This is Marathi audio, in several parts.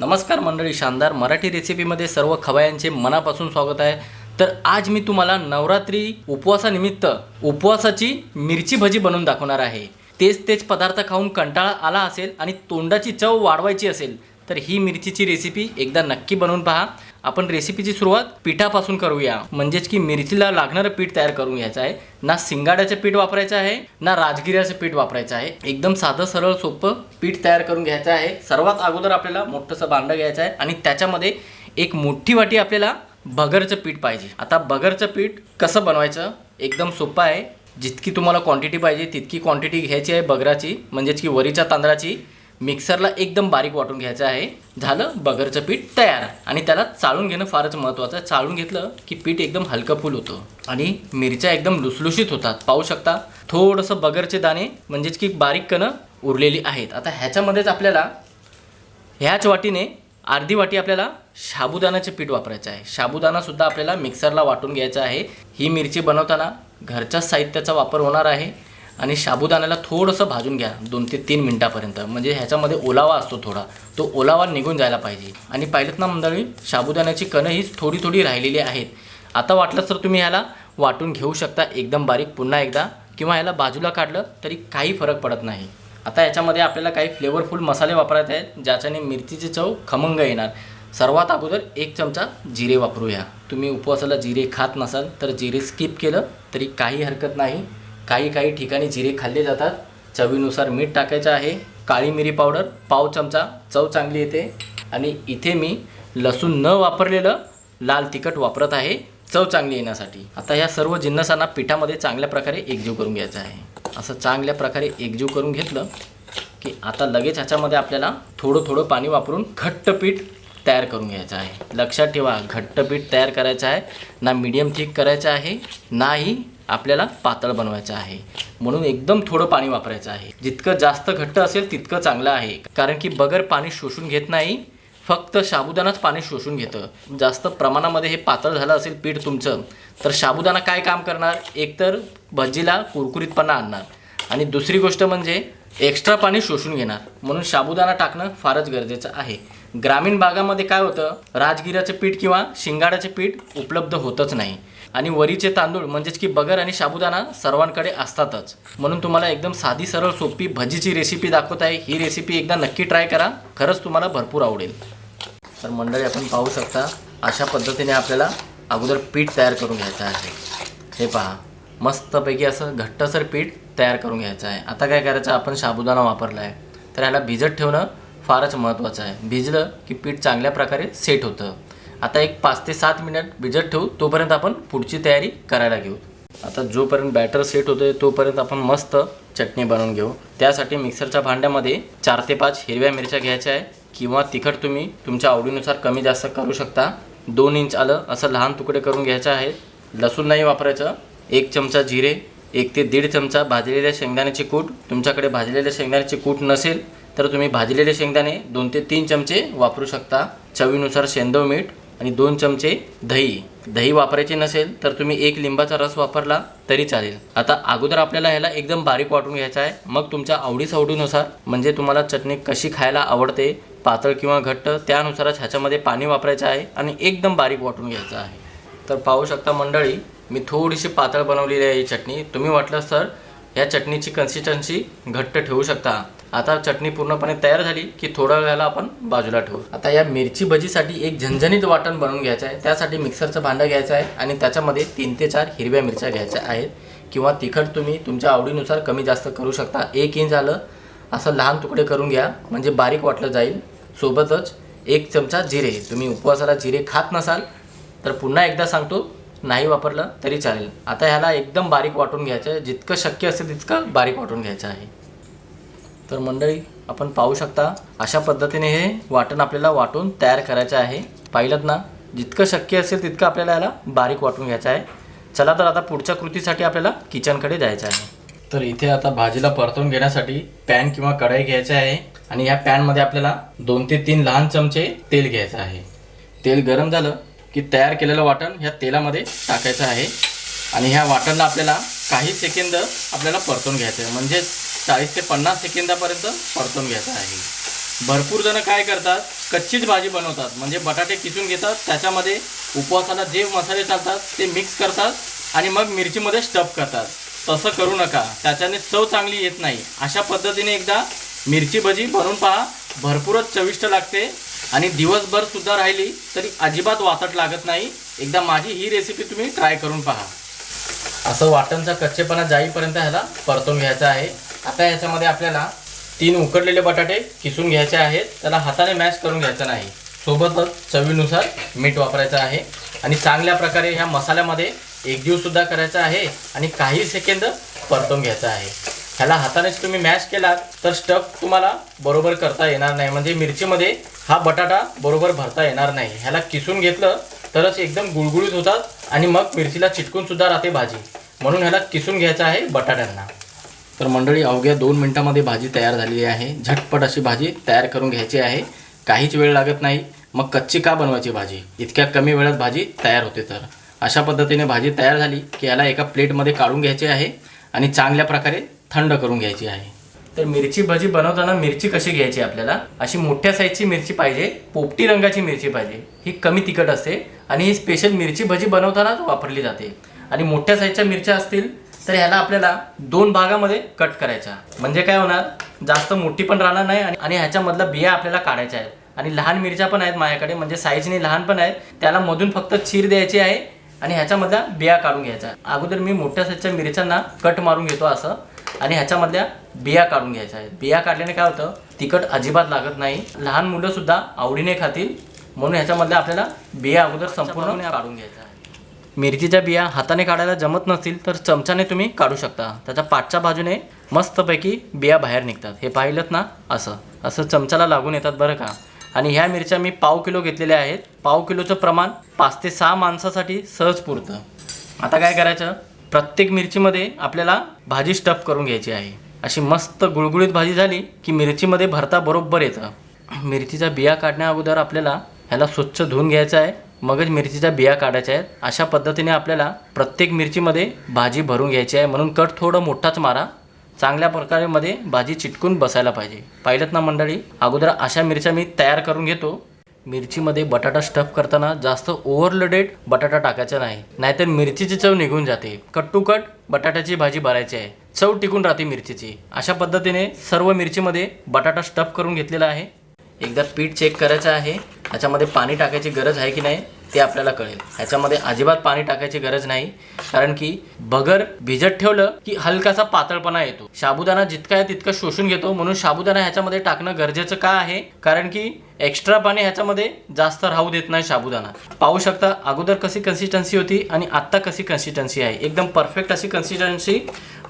नमस्कार मंडळी शानदार मराठी रेसिपीमध्ये सर्व खवयांचे मनापासून स्वागत आहे. तर आज मी तुम्हाला नवरात्री उपवासानिमित्त उपवासाची मिरची भजी बनवून दाखवणार आहे. तेच तेच पदार्थ खाऊन कंटाळा आला असेल आणि तोंडाची चव वाढवायची असेल तर ही मिरचीची रेसिपी एकदा नक्की बनवून पहा. आपण रेसिपीची सुरुवात पिठापासून करूया. म्हणजेच की मिरचीला लागणारं पीठ तयार करून घ्यायचं आहे. ना सिंगाड्याचं पीठ वापरायचं आहे ना राजगिऱ्याचं पीठ वापरायचं आहे. एकदम साधं सरळ सोपं पीठ तयार करून घ्यायचं आहे. सर्वात अगोदर आपल्याला मोठंसं भांडं घ्यायचं आहे आणि त्याच्यामध्ये एक मोठी वाटी आपल्याला बगरचं पीठ पाहिजे. आता बगरचं पीठ कसं बनवायचं? एकदम सोपं आहे. जितकी तुम्हाला क्वांटिटी पाहिजे तितकी क्वांटिटी घ्यायची आहे बगराची. म्हणजेच की वरीच्या तांदळाची. मिक्सरला एकदम बारीक वाटून घ्यायचं आहे. झालं बगरचं पीठ तयार. आणि त्याला चाळून घेणं फारच महत्त्वाचं आहे. चाळून घेतलं की पीठ एकदम हलकं फुल होतं. आणि मिरच्या एकदम लुसलुशीत होतात. पाहू शकता थोडंसं बगरचे दाणे म्हणजेच की बारीक कणं उरलेली आहेत. आता ह्याच्यामध्येच आपल्याला ह्याच वाटीने अर्धी वाटी आपल्याला साबुदाण्याचे पीठ वापरायचं आहे. साबुदाणासुद्धा आपल्याला मिक्सरला वाटून घ्यायचा आहे. ही मिरची बनवताना घरच्याच साहित्याचा वापर होणार आहे. आणि साबुदाण्याला थोडंसं भाजून घ्या दोन ते तीन मिनटापर्यंत. म्हणजे ह्याच्यामध्ये ओलावा असतो थोडा. तो ओलावा निघून जायला पाहिजे. आणि पाहिलंत ना मंडळी साबुदाण्याची कणं ही थोडी थोडी राहिलेली आहेत. आता वाटलं तर तुम्ही ह्याला वाटून घेऊ शकता एकदम बारीक पुन्हा एकदा. किंवा ह्याला बाजूला काढलं तरी काही फरक पडत नाही. आता याच्यामध्ये आपल्याला काही फ्लेवरफुल मसाले वापरायचे आहेत ज्याच्याने मिरचीची चव खमंग येणार. सर्वात अगोदर एक चमचा जिरे वापरूया. तुम्ही उपवासाला जिरे खात नसाल तर जिरे स्किप केलं तरी काही हरकत नाही. काही काही ठिकाणी जिरे खाल्ले जातात. चवीनुसार मीठ टाकायचं आहे. काळी मिरी पावडर पाव चमचा चव चांगली येते. आणि इथे मी लसूण न वापरलेलं लाल तिखट वापरत आहे. चव चांगली येण्यासाठी. आता ह्या सर्व जिन्नसांना पिठामध्ये चांगल्या प्रकारे एकजीव करून घ्यायचं आहे. असं चांगल्या प्रकारे एकजीव करून घेतलं की आता लगेच ह्याच्यामध्ये आपल्याला थोडं थोडं पाणी वापरून घट्ट पीठ तयार करून घ्यायचं आहे. लक्षात ठेवा घट्ट पीठ तयार करायचं आहे. ना मीडियम थिक करायचं आहे. नाही आपल्याला पातळ बनवायचं आहे. म्हणून एकदम थोडं पाणी वापरायचं आहे. जितकं जास्त घट्ट असेल तितकं चांगलं आहे. कारण की बगर पाणी शोषून घेत नाही फक्त साबुदाणाच पाणी शोषून घेतं. जास्त प्रमाणामध्ये हे पातळ झालं असेल पीठ तुमचं तर साबुदाणा काय काम करणार? एकतर भजीला कुरकुरीतपणा आणणार. आणि दुसरी गोष्ट म्हणजे एक्स्ट्रा पाणी शोषून घेणार. म्हणून साबुदाणा टाकणं फारच गरजेचं आहे. ग्रामीण भागामध्ये काय होतं? राजगिराचं पीठ किंवा शिंगाड्याचं पीठ उपलब्ध होतच नाही. आणि वरीचे तांदूळ म्हणजेच की बगर आणि साबुदाणा सर्वांकडे असतातच. म्हणून तुम्हाला एकदम साधी सरळ सोपी भजीची रेसिपी दाखवत आहे. ही रेसिपी एकदा नक्की ट्राय करा. खरंच तुम्हाला भरपूर आवडेल. तर मंडळी आपण पाहू शकता अशा पद्धतीने आपल्याला अगोदर पीठ तयार करून घ्यायचं आहे. हे पहा मस्तपैकी असं घट्टसर पीठ तयार करून घ्यायचं आहे. आता काय करायचं आपण साबुदाणा वापरला आहे. तर ह्याला भिजत ठेवणं फारच महत्त्वाचं आहे. भिजलं की पीठ चांगल्या प्रकारे सेट होतं. आता एक पाच ते सात मिनिट भिजत ठेवू तोपर्यंत आपण पुढची तयारी करायला घेऊ. आता जोपर्यंत बॅटर सेट होतं तोपर्यंत आपण मस्त चटणी बनवून घेऊ. त्यासाठी मिक्सरच्या भांड्यामध्ये चार ते पाच हिरव्या मिरच्या घ्यायच्या आहे किंवा तिखट तुम्ही तुमच्या आवडीनुसार कमी जास्त करू शकता. दोन इंच आलं असं लहान तुकडे करून घ्यायचं आहे. लसूण नाही वापरायचं. एक चमचा जिरे एक ते दीड चमचा भाजलेल्या शेंगदाण्याची कूट. तुमच्याकडे भाजलेल्या शेंगदाण्याची कूट नसेल तर तुम्ही भाजलेले शेंगदाणे दोन ते तीन चमचे वापरू शकता. चवीनुसार शेंदव मीठ आणि दोन चमचे दही. दही वापरायचे नसेल तर तुम्ही एक लिंबाचा रस वापरला तरी चालेल. आता अगोदर आपल्याला ह्याला एकदम बारीक वाटून घ्यायचा आहे. मग तुमच्या आवडीसावडीनुसार म्हणजे तुम्हाला चटणी कशी खायला आवडते पातळ किंवा घट्ट त्यानुसारच ह्याच्यामध्ये पाणी वापरायचं आहे आणि एकदम बारीक वाटून घ्यायचं आहे. तर पाहू शकता मंडळी मी थोडीशी पातळ बनवलेली आहे ही चटणी. तुम्ही वाटलं तर या चटणीची कन्सिस्टन्सी घट्ट ठेवू शकता. आता चटणी पूर्णपणे तयार झाली की थोड्या वेळाला आपण बाजूला ठेवू. आता या मिरची भजीसाठी एक झणझणीत वाटण बनवून घ्यायचं आहे. त्यासाठी मिक्सरचं भांडं घ्यायचं आहे आणि त्याच्यामध्ये तीन ते चार हिरव्या मिरच्या घ्यायच्या आहेत. किंवा तिखट तुम्ही तुमच्या आवडीनुसार कमी जास्त करू शकता. एक इंच आलं असं लहान तुकडे करून घ्या. म्हणजे बारीक वाटलं जाईल. सोबतच एक चमचा जिरे. तुम्ही उपवासाला जिरे खात नसाल तर पुन्हा एकदा सांगतो नाही वापरलं तरी चालेल. आता ह्याला एकदम बारीक वाटून घ्यायचं आहे. जितकं शक्य असेल तितकं बारीक वाटून घ्यायचं आहे. तर मंडळी आपण पाहू शकता अशा पद्धतीने हे वाटण आपल्याला वाटून तयार करायचं आहे. पाहिलं ना? जितकं शक्य असेल तितकं आपल्याला याला बारीक वाटून घ्यायचं आहे. चला तर आता पुढच्या कृतीसाठी आपल्याला किचनकडे जायचं आहे. तर इथे आता भाजीला परतून घेण्यासाठी पॅन किंवा कढाई घ्यायची आहे आणि या पॅनमध्ये आपल्याला दोन ते तीन लहान चमचे तेल घ्यायचं आहे. तेल गरम झालं की तयार केलेलं वाटण ह्या तेलामध्ये टाकायचं आहे. आणि ह्या वाटणला आपल्याला काही सेकंद आपल्याला परतून घ्यायचं आहे. म्हणजे चाळीस ते पन्नास सेकंदापर्यंत परतून घ्यायचं आहे. भरपूर जण काय करतात? कच्चीच भाजी बनवतात. म्हणजे बटाटे किसून घेतात. त्याच्यामध्ये उपवासाला जे मसाले चालतात ते मिक्स करतात आणि मग मिरचीमध्ये स्टफ करतात. तसं करू नका. त्याच्याने चव चांगली येत नाही. अशा पद्धतीने एकदा मिरची भजी बनवून पहा. भरपूरच चविष्ट लागते. आणि दिवसभर सुद्धा राहिली तरी अजिबात वातट लागत नाही. एकदा माझी ही रेसिपी तुम्ही ट्राय करून पहा. असं वाटणचा कच्चेपणा जाईपर्यंत ह्याला परतून घ्यायचा आहे. आता ह्याच्यामध्ये आपल्याला तीन उकडलेले बटाटे किसून घ्यायचे आहेत. त्याला हाताने मॅश करून घ्यायचं नाही. सोबतच चवीनुसार मीठ वापरायचं आहे. आणि चांगल्या प्रकारे ह्या मसाल्यामध्ये एकजीवसुद्धा करायचा आहे आणि काही सेकंद परतून घ्यायचा आहे. ह्याला हातानेच तुम्ही मॅश केलात तर स्टफ तुम्हाला बरोबर करता येणार नाही. म्हणजे मिरचीमध्ये हा बटाटा बरोबर भरता येणार नाही. ह्याला किसून घेतलं तरच एकदम गुळगुळीत होतात आणि मग मिरचीला चिटकून सुद्धा राहते भाजी. म्हणून ह्याला किसून घ्यायचं आहे बटाट्यांना. तर मंडळी अवघ्या दोन मिनटामध्ये भाजी तयार झालेली आहे. झटपट अशी भाजी तयार करून घ्यायची आहे. काहीच वेळ लागत नाही. मग कच्ची का बनवायची भाजी? इतक्या कमी वेळात भाजी तयार होते तर. अशा पद्धतीने भाजी तयार झाली की याला एका प्लेटमध्ये काढून घ्यायची आहे आणि चांगल्या प्रकारे थंड करून घ्यायची आहे. तर मिरची भजी बनवताना मिरची कशी घ्यायची आपल्याला? अशी मोठ्या साईजची मिरची पाहिजे पोपटी रंगाची मिरची पाहिजे. ही कमी तिखट असते आणि ही स्पेशल मिरची भजी बनवतानाच वापरली जाते. आणि मोठ्या साईजच्या मिरच्या असतील तर ह्याला आपल्याला दोन भागामध्ये कट करायच्या. म्हणजे काय होणार? जास्त मोठी पण राहणार नाही आणि ह्याच्यामधला बिया आपल्याला काढायच्या आहेत. आणि लहान मिरच्या पण आहेत माझ्याकडे म्हणजे साईजने लहान पण आहेत. त्याला मधून फक्त चीर द्यायची आहे आणि ह्याच्यामधल्या बिया काढून घ्यायच्या अगोदर मी मोठ्या साईजच्या मिरच्यांना कट मारून घेतो असं. आणि ह्याच्यामधल्या बिया काढून घ्यायच्या आहेत. बिया काढल्याने काय होतं तिखट अजिबात लागत नाही. लहान मुलं सुद्धा आवडीने खातील. म्हणून ह्याच्यामधल्या आपल्याला बिया अगोदर संपूर्ण काढून घ्यायच्या आहे मिरचीच्या बिया हाताने काढायला जमत नसतील तर चमच्याने तुम्ही काढू शकता. त्याच्या पाठच्या बाजूने मस्तपैकी बिया बाहेर निघतात. हे पाहिलं ना? असं. असं चमच्याला लागून येतात बरं का? आणि ह्या मिरच्या मी पाव किलो घेतलेल्या आहेत. पाव किलोचं प्रमाण पाच ते सहा माणसासाठी सहज पुरतं. आता काय करायचं? प्रत्येक मिरचीमध्ये आपल्याला भाजी स्टफ करून घ्यायची आहे. अशी मस्त गुळगुळीत भाजी झाली की मिरचीमध्ये भरता बरोबर येतं. मिरचीच्या बिया काढण्या अगोदर आपल्याला ह्याला स्वच्छ धुवून घ्यायचं आहे. मगच मिरचीच्या बिया काढायच्या आहेत. अशा पद्धतीने आपल्याला प्रत्येक मिरचीमध्ये भाजी भरून घ्यायची आहे. म्हणून कट थोडं मोठाच मारा. चांगल्या प्रकारेमध्ये भाजी चिटकून बसायला पाहिजे. पाहिलं ना मंडळी? अगोदर अशा मिरच्या मी तयार करून घेतो. मिरचीमध्ये बटाटा स्टफ करताना जास्त ओव्हरलोडेड बटाटा टाकायचा नाही. नाहीतर मिरचीची चव निघून जाते. कट टू कट बटाट्याची भाजी भरायची आहे. चव टिकून राहते मिरचीची. अशा पद्धतीने सर्व मिरचीमध्ये बटाटा स्टफ करून घेतलेला आहे. एकदा पीठ चेक करायचं आहे. ह्याच्यामध्ये पाणी टाकायची गरज आहे की नाही ते आपल्याला कळेल. ह्याच्यामध्ये अजिबात पाणी टाकायची गरज नाही. कारण की बगर भिजत ठेवलं की हलकासा पातळपणा येतो. साबुदाणा जितका आहे तितकं शोषून घेतो. म्हणून साबुदाणा ह्याच्यामध्ये टाकणं गरजेचं का आहे? कारण की एक्स्ट्रा पाणी ह्याच्यामध्ये जास्त राहू देत नाही साबुदाणा. पाहू शकता अगोदर कशी कन्सिस्टन्सी होती आणि आत्ता कशी कन्सिस्टन्सी आहे. एकदम परफेक्ट अशी कन्सिस्टन्सी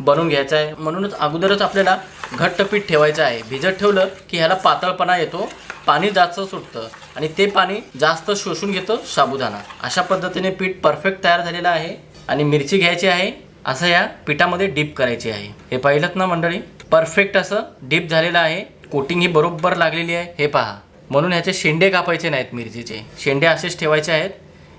बनवून घ्यायचं आहे. म्हणूनच अगोदरच आपल्याला घट्ट पीठ ठेवायचं आहे. भिजत ठेवलं की ह्याला पातळपणा येतो पाणी जास्त सुटतं आणि ते पाणी जास्त शोषून घेतं साबुदाणा. अशा पद्धतीने पीठ परफेक्ट तयार झालेलं आहे आणि मिरची घ्यायची आहे असं या पिठामध्ये डीप करायची आहे. हे पाहिलं ना मंडळी? परफेक्ट असं डीप झालेलं आहे. कोटिंग ही बरोबर लागलेली आहे. हे पहा. म्हणून ह्याचे शेंडे कापायचे नाहीत मिरचीचे. शेंडे असेच ठेवायचे आहेत.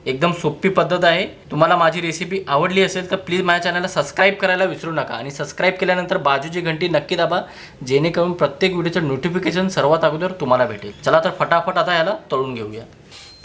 एकदम सोपी पद्धत आहे. तुम्हाला माझी रेसिपी आवडली असेल तर प्लीज माझ्या चॅनलला सबस्क्राईब करायला विसरू नका. आणि सबस्क्राईब केल्यानंतर बाजूची घंटी नक्की दाबा जेणेकरून प्रत्येक व्हिडिओचं नोटिफिकेशन सर्वात अगोदर तुम्हाला भेटेल. चला तर फटाफट आता याला तळून घेऊया.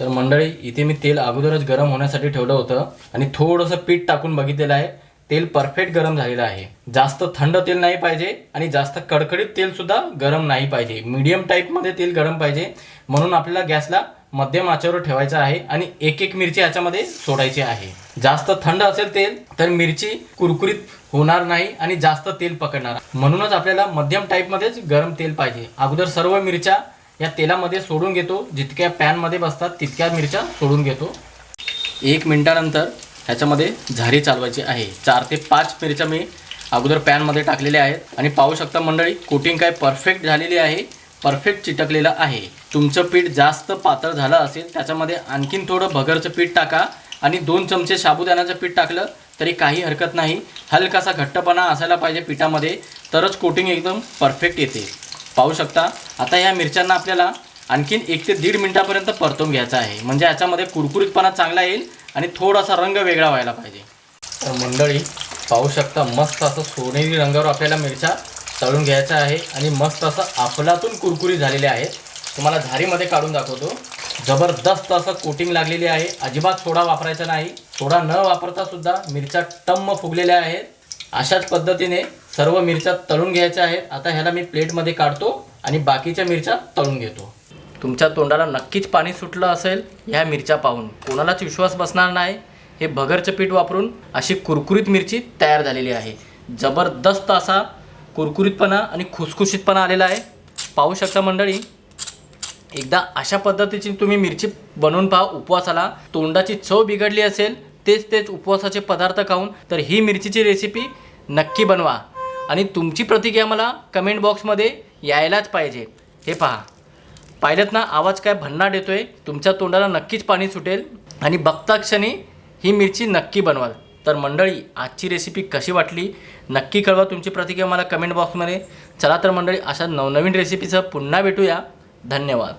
तर मंडळी इथे मी तेल अगोदरच गरम होण्यासाठी ठेवलं होतं आणि थोडंसं पीठ टाकून बघितलेलं आहे. तेल परफेक्ट गरम झालेलं आहे. जास्त थंड तेल नाही पाहिजे आणि जास्त कडकडीत तेल सुद्धा गरम नाही पाहिजे. मीडियम टाईपमध्ये तेल गरम पाहिजे. म्हणून आपल्याला गॅसला मध्यम आचेवर ठेवायचा आहे आणि एक एक मिरची याच्यामध्ये सोडायची आहे. जास्त थंड असेल तेल तर मिरची कुरकुरीत होणार नाही आणि जास्त तेल पकडणार. म्हणूनच आपल्याला मध्यम टाईपमध्येच गरम तेल पाहिजे. अगोदर सर्व मिरच्या या तेलामध्ये सोडून घेतो. जितक्या पॅनमध्ये बसतात तितक्या मिरच्या सोडून घेतो. एक मिनिटानंतर ह्याच्यामध्ये झारी चालवायची आहे. चार ते पाच मिरच्या मी अगोदर पॅनमध्ये टाकलेल्या आहेत. आणि पाहू शकता मंडळी कोटिंग काय परफेक्ट झालेली आहे परफेक्ट चिटकलेलं आहे. तुमचं पीठ जास्त पातळ झालं असेल त्याच्यामध्ये आणखीन थोडं भगरचं पीठ टाका आणि दोन चमचे साबुदाण्याचं पीठ टाकलं तरी काही हरकत नाही. हलकासा घट्टपणा असायला पाहिजे पिठामध्ये तरच कोटिंग एकदम परफेक्ट येते. पाहू शकता आता ह्या मिरच्यांना आपल्याला आणखीन एक ते दीड मिनटापर्यंत परतून घ्यायचं आहे. म्हणजे याच्यामध्ये कुरकुरीतपणा चांगला येईल आणि थोडासा रंग वेगळा व्हायला पाहिजे. तर मंडळी पाहू शकता मस्त असं सोनेरी रंगावर आपल्याला मिरच्या तळून घ्यायचा आहे आणि मस्त असं आपलातून कुरकुरी झालेले आहेत. तुम्हाला झारीमध्ये काढून दाखवतो. जबरदस्त असं कोटिंग लागलेली आहे. अजिबात सोडा वापरायचा नाही. सोडा न वापरता सुद्धा मिरच्या टम्म फुगलेल्या आहेत. अशाच पद्धतीने सर्व मिरच्या तळून घ्यायच्या आहेत. आता ह्याला मी प्लेटमध्ये काढतो आणि बाकीच्या मिरच्या तळून घेतो. तुमच्या तोंडाला नक्कीच पाणी सुटलं असेल ह्या मिरच्या पाहून. कोणालाच विश्वास बसणार नाही. हे भगरचं पीठ वापरून अशी कुरकुरीत मिरची तयार झालेली आहे. जबरदस्त असा कुरकुरीतपणा आणि खुसखुशीतपणा आलेला आहे. पाहू शकता मंडळी एकदा अशा पद्धतीची तुम्ही मिरची बनवून पहा उपवासाला. तोंडाची चव बिघडली असेल तेच तेच उपवासाचे पदार्थ खाऊन तर ही मिरचीची रेसिपी नक्की बनवा. आणि तुमची प्रतिक्रिया मला कमेंट बॉक्समध्ये यायलाच पाहिजे. हे पहा. पाहिलेत ना आवाज काय भन्नाट येतोय. तुमच्या तोंडाला नक्कीच पाणी सुटेल. आणि बघता क्षणी ही मिरची नक्की बनवाल. तर मंडळी आजची रेसिपी कशी वाटली? नक्की कळवा तुमची प्रतिक्रिया मला कमेंट बॉक्समध्ये चला तर मंडळी अशा नवनवीन रेसिपीचं पुन्हा भेटूया. धन्यवाद.